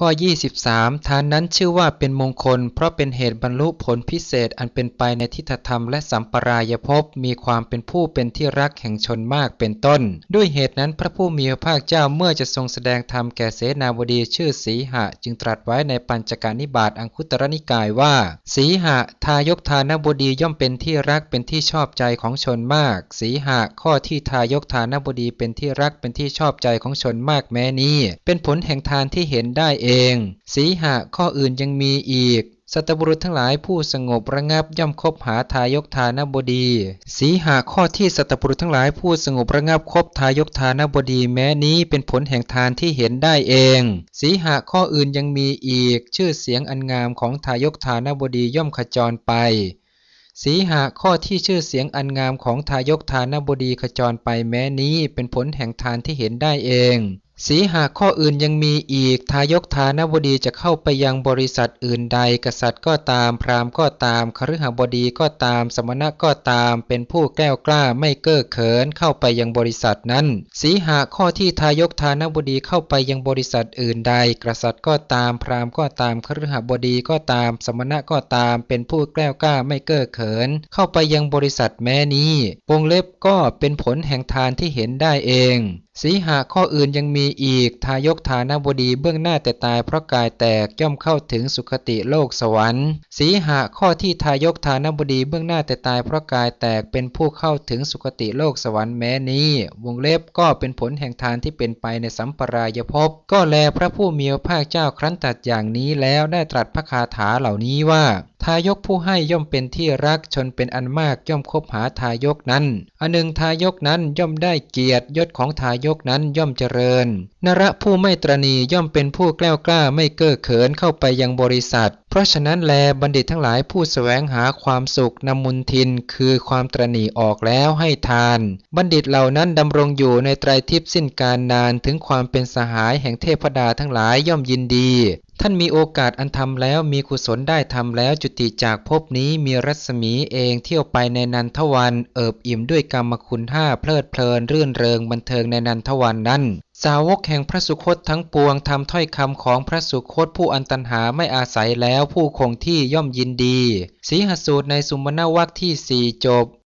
ข้อ 23 ทานนั้นชื่อว่าเป็นมงคล เพราะเป็นเหตุบรรลุผลพิเศษอันเป็นไปในทิฏฐธรรมและสัมปรายภพมีความเป็นผู้เป็นที่รักแห่งชนมากเป็นต้น ด้วยเหตุนั้นพระผู้มีพระภาคเจ้าเมื่อจะทรงแสดงธรรมแก่เสนาบดีชื่อสีหะ จึงตรัสไว้ในปัญจการนิบาตอังคุตรนิกายว่า สีหะ ทายกทานบดีย่อมเป็นที่รักเป็นที่ชอบใจของชนมาก สีหะ ข้อที่ทายกทานบดีเป็นที่รักเป็นที่ชอบใจของชนมากแม้นี้ เป็นผลแห่งทานที่เห็นได้เอง สีหะข้ออื่นยังมีอีก สัตบุรุษทั้งหลายผู้สงบระงับย่อมคบหาทายกทานบดี สีหาข้อที่สัตบุรุษทั้งหลายผู้สงบระงับคบทายกทานบดีแม้นี้เป็นผลแห่งทานที่เห็นได้เอง สีหาข้ออื่นยังมีอีก ชื่อเสียงอันงามของทายกทานบดีย่อมขจรไปสีหาข้อที่ชื่อเสียงอันงามของทายกทานบดีขจรไปแม้นี้เป็นผลแห่งทานที่เห็นได้เอง สีหากข้ออื่นยังมีอีก ทายกทานบดีจะเข้าไปยังบริษัทอื่นใด กษัตริย์ก็ตาม พราหมณ์ก็ตาม คฤหบดีก็ตาม สมณะก็ตาม เป็นผู้แก้วกล้าไม่เก้อเขินเข้าไปยังบริษัทนั้น สีหาข้อที่ทายกทานบดีเข้าไปยังบริษัทอื่นใด กษัตริย์ก็ตาม พราหมณ์ก็ตาม คฤหบดีก็ตาม สมณะก็ตาม เป็นผู้แก้วกล้าไม่เก้อเขิน เข้าไปยังบริษัทแม้นี้ วงเล็บก็เป็นผลแห่งทานที่เห็นได้เอง สีหาข้ออื่นยังมีอีก ทายกฐานบดีเบื้องหน้าแต่ตายเพราะกายแตกย่อมเข้าถึงสุคติโลกสวรรค์ สีหาข้อที่ทายกฐานบดีเบื้องหน้าแต่ตายเพราะกายแตกเป็นผู้เข้าถึงสุคติโลกสวรรค์แม้นี้ วงเล็บก็เป็นผลแห่งทานที่เป็นไปในสัมปรายภพก็แลพระผู้มีพระภาคเจ้าครั้นตัดอย่างนี้แล้วได้ตรัสพระคาถาเหล่านี้ว่าทายกผู้ให้ย่อมเป็นที่รักชนเป็นอันมากย่อมคบหาทายกนั้นอันหนึ่งทายกนั้นย่อมได้เกียรติยศของทายยกนั้นย่อมเจริญ นระผู้ไม่ตรณีย่อมเป็นผู้แกล้วกล้าไม่เก้อเขินเข้าไปยังบริษัท เพราะฉะนั้นแลบัณฑิตทั้งหลายผู้สแสวงหาความสุขนำมุนทิน คือความตรณีออกแล้วให้ทาน บัณฑิตเหล่านั้นดำรงอยู่ในไตรทิพย์สิ้นการนานถึงความเป็นสหายแห่งเทพดาทั้งหลายย่อมยินดี ท่านมีโอกาสอันทำแล้วมีกุศลได้ทำแล้วจุติจากภพนี้มีรัศมีเองเที่ยวไปในนันทวัน เอิบอิ่มด้วยกรรมคุณห้าเพลิดเพลิน รื่นเริงบันเทิงในนันทวันนั้น สาวกแห่งพระสุคตทั้งปวงทำถ้อยคำของพระสุคตผู้อันตันหาไม่อาศัยแล้วผู้คงที่ย่อมยินดี สีหสูตรในสุมนวัคที่สี่จบ